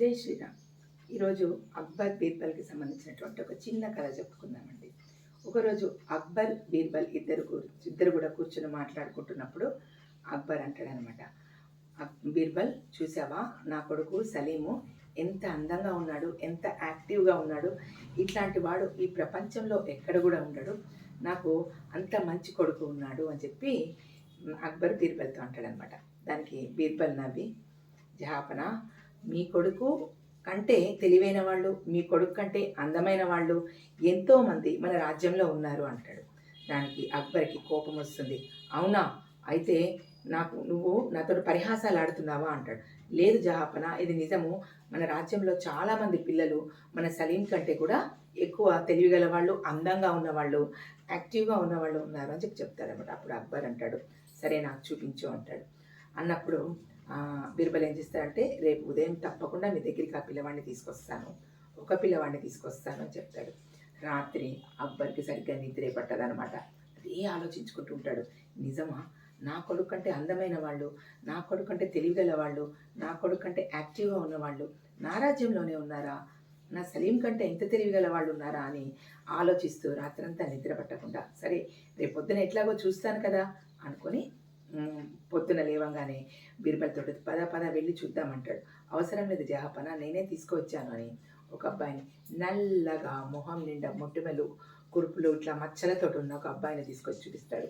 జై శ్రీరామ్. ఈరోజు అక్బర్ బీర్బల్కి సంబంధించినటువంటి ఒక చిన్న కథ చెప్పుకుందామండి. ఒకరోజు అక్బర్ బీర్బల్ ఇద్దరు ఇద్దరు కూడా కూర్చొని మాట్లాడుకుంటున్నప్పుడు అక్బర్ అంటాడనమాట "అక్- బీర్బల్ చూసావా? నా కొడుకు సలీము ఎంత అందంగా ఉన్నాడు ఎంత యాక్టివ్గా ఉన్నాడు. ఇట్లాంటి వాడు ఈ ప్రపంచంలో ఎక్కడ కూడా ఉండడు. నాకు అంత మంచి కొడుకు ఉన్నాడు అని చెప్పి అక్బర్ బీర్బల్తో అంటాడనమాట. దానికి బీర్బల్ నవ్వి జహాపన మీ కొడుకు కంటే తెలివైన వాళ్ళు మీ కొడుకు కంటే అందమైన వాళ్ళు ఎంతోమంది మన రాజ్యంలో ఉన్నారు అంటాడు. దానికి అక్బర్కి కోపం వస్తుంది. అవునా? అయితే నాకు నువ్వు నాతో పరిహాసాలు ఆడుతున్నావా అంటాడు. లేదు జహాపన ఇది నిజము. మన రాజ్యంలో చాలామంది పిల్లలు మన సలీం కంటే కూడా ఎక్కువ తెలివిగల వాళ్ళు అందంగా ఉన్నవాళ్ళు యాక్టివ్గా ఉన్నవాళ్ళు ఉన్నారు అని చెప్పి చెప్తారనమాట అప్పుడు అక్బర్ అంటాడు. సరే నాకు చూపించు అంటాడు. అన్నప్పుడు బీర్బల్ ఏం చేస్తాడంటే రేపు ఉదయం తప్పకుండా మీ దగ్గరికి ఆ పిల్లవాడిని తీసుకొస్తాను. ఒక పిల్లవాడిని తీసుకొస్తాను అని చెప్తాడు. రాత్రి అక్బర్కి సరిగ్గా నిద్రే పట్టదనమాట అదే ఆలోచించుకుంటూ ఉంటాడు. నిజమా? నా కొడుకు కంటే అందమైన వాళ్ళు నా కొడుకు కంటే తెలివిగల వాళ్ళు నా కొడుకు కంటే యాక్టివ్గా ఉన్నవాళ్ళు నా రాజ్యంలోనే ఉన్నారా? నా సలీం కంటే ఎంత తెలివిగల వాళ్ళు ఉన్నారా? అని ఆలోచిస్తూ రాత్రంతా నిద్ర పట్టకుండా సరే రేపొద్దున ఎట్లాగో చూస్తాను కదా అనుకొని పొద్దున లేవంగానే బీర్బల్ తోటి పద పద వెళ్ళి చూద్దామంటాడు. అవసరం లేదు జహాపన నేనే తీసుకువచ్చాను అని. ఒక అబ్బాయిని నల్లగా మొహం నిండా మొటిమలు కురుపులు ఇట్లా మచ్చలతో ఉన్న ఒక అబ్బాయిని తీసుకొచ్చి చూపిస్తాడు.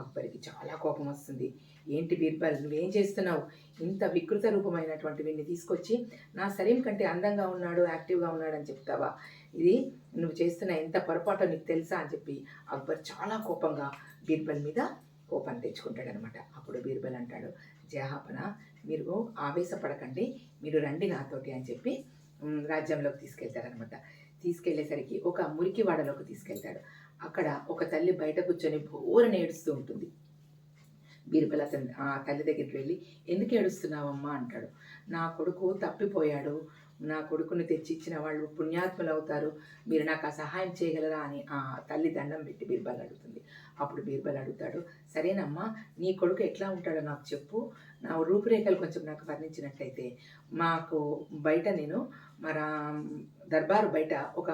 అక్బర్కి చాలా కోపం వస్తుంది. ఏంటి బీర్బల్ నువ్వేం చేస్తున్నావు? ఇంత వికృత రూపమైనటువంటి వీడిని తీసుకొచ్చి నా సలీం కంటే అందంగా ఉన్నాడు యాక్టివ్గా ఉన్నాడు అని చెప్తావా? ఇది నువ్వు చేస్తున్న ఎంత పొరపాటో నీకు తెలుసా అని చెప్పి అక్బర్ చాలా కోపంగా బీర్బల్ మీద కోపాన్ని తెచ్చుకుంటాడు అనమాట అప్పుడు బీర్బల్ అంటాడు జహాపన మీరు ఆవేశపడకండి మీరు రండి నాతోటి అని చెప్పి రాజ్యంలోకి తీసుకెళ్తారనమాట తీసుకెళ్ళేసరికి ఒక మురికి వాడలోకి తీసుకెళ్తాడు. అక్కడ ఒక తల్లి బయట కూర్చొని బోరని ఏడుస్తూ ఉంటుంది. బీర్బల్ అతను ఆ తల్లి దగ్గరికి వెళ్ళి ఎందుకు ఏడుస్తున్నావమ్మా? అంటాడు. నా కొడుకు తప్పిపోయాడు. నా కొడుకుని తెచ్చిచ్చిన వాళ్ళు పుణ్యాత్ములు అవుతారు మీరు నాకు ఆ సహాయం చేయగలరా అని ఆ తల్లి దండం పెట్టి బీర్బల్ అడుగుతుంది. అప్పుడు బీర్బల్ అడుగుతాడు సరేనమ్మా నీ కొడుకు ఎట్లా ఉంటాడో నాకు చెప్పు. నా రూపురేఖలు కొంచెం నాకు వర్ణించినట్లయితే మాకు బయట నేను మన దర్బారు బయట ఒక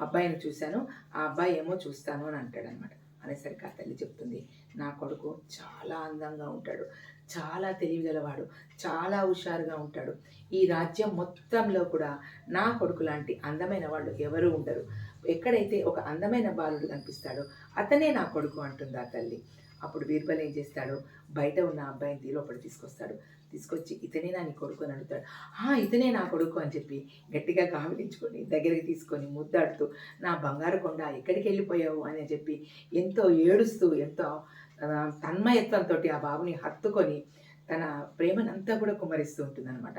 అబ్బాయిని చూశాను. ఆ అబ్బాయి ఏమో చూస్తాను అని అంటాడనమాట అనేసరికి ఆ తల్లి చెప్తుంది. నా కొడుకు చాలా అందంగా ఉంటాడు. చాలా తెలివిగలవాడు. చాలా హుషారుగా ఉంటాడు. ఈ రాజ్యం మొత్తంలో కూడా నా కొడుకు లాంటి అందమైన వాళ్ళు ఎవరు ఉండరు. ఎక్కడైతే ఒక అందమైన బాలుడు కనిపిస్తాడో అతనే నా కొడుకు అంటుంది ఆ తల్లి. అప్పుడు బీర్బల్ ఏం చేస్తాడు? బయట ఉన్న అబ్బాయిని తీ లోపల తీసుకొస్తాడు. తీసుకొచ్చి ఇతనే నా నీ కొడుకు అని అడుగుతాడు. "ఆ, ఇతనే నా కొడుకు అని చెప్పి గట్టిగా కావిలించుకొని దగ్గరికి తీసుకొని ముద్దాడుతూ నా బంగారు కొండ ఎక్కడికి వెళ్ళిపోయావు అని చెప్పి ఎంతో ఏడుస్తూ ఎంతో తన్మయత్వంతో ఆ బాబుని హత్తుకొని తన ప్రేమనంతా కూడా కుమరిస్తూ ఉంటుందన్నమాట.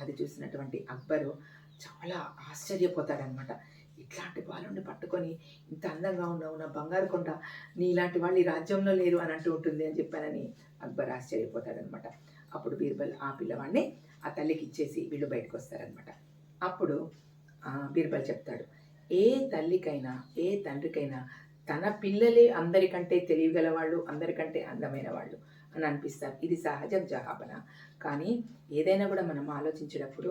అది చూసినటువంటి అక్బరు చాలా ఆశ్చర్యపోతాడనమాట ఇట్లాంటి బాలుని పట్టుకొని ఇంత అందంగా ఉన్నావు నా బంగారు కొండ నీలాంటి వాళ్ళు ఈ రాజ్యంలో లేరు అని అంటూ ఉంటుంది అని చెప్పానని అక్బర్ ఆశ్చర్యపోతాడనమాట. అప్పుడు బీర్బల్ ఆ పిల్లవాడిని ఆ తల్లికి ఇచ్చేసి వీళ్ళు బయటకు వస్తారనమాట. అప్పుడు బీర్బల్ చెప్తాడు ఏ తల్లికైనా ఏ తండ్రికైనా తన పిల్లలే అందరికంటే తెలియగల వాళ్ళు అందరికంటే అందమైన వాళ్ళు అని అనిపిస్తారు. ఇది సహజ జహాపన కానీ ఏదైనా కూడా మనం ఆలోచించేటప్పుడు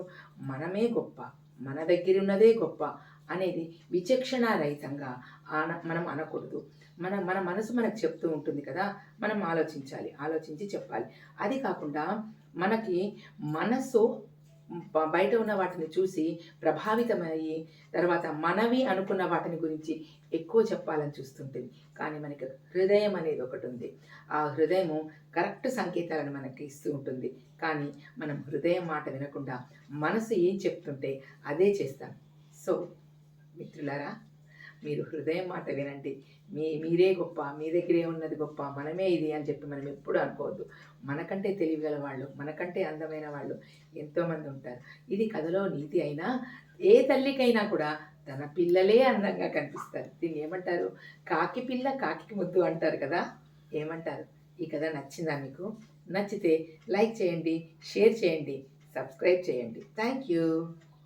మనమే గొప్ప మన దగ్గర ఉన్నదే గొప్ప అనేది విచక్షణారహితంగా ఆన మనం అనకూడదు. మన మన మనసు మనకు చెప్తూ ఉంటుంది కదా మనం ఆలోచించాలి ఆలోచించి చెప్పాలి. అది కాకుండా మనకి మనసు బయట ఉన్న వాటిని చూసి ప్రభావితమయ్యి తర్వాత మనవి అనుకున్న వాటిని గురించి ఎక్కువ చెప్పాలని చూస్తుంటుంది. కానీ మనకి హృదయం అనేది ఒకటి ఉంది. ఆ హృదయము కరెక్ట్ సంకేతాలను మనకి ఇస్తూ ఉంటుంది. కానీ మనం హృదయం మాట వినకుండా మనసు ఏం చెప్తుంటే అదే చేస్తాం. సో మిత్రులారా మీరు హృదయం మాట వినండి. మీ మీరే గొప్ప మీ దగ్గరే ఉన్నది గొప్ప మనమే ఇది అని చెప్పి మనం ఎప్పుడు అనుకోవద్దు. మనకంటే తెలివిగల వాళ్ళు మనకంటే అందమైన వాళ్ళు ఎంతోమంది ఉంటారు. ఇది కథలో నీతి అయినా ఏ తల్లికైనా కూడా తన పిల్లలే అందంగా కనిపిస్తారు. దీన్ని ఏమంటారు? కాకి పిల్ల కాకి ముద్దు అంటారు కదా? ఏమంటారు? ఈ కథ నచ్చిందా మీకు? నచ్చితే లైక్ చేయండి షేర్ చేయండి సబ్స్క్రైబ్ చేయండి. Thank you.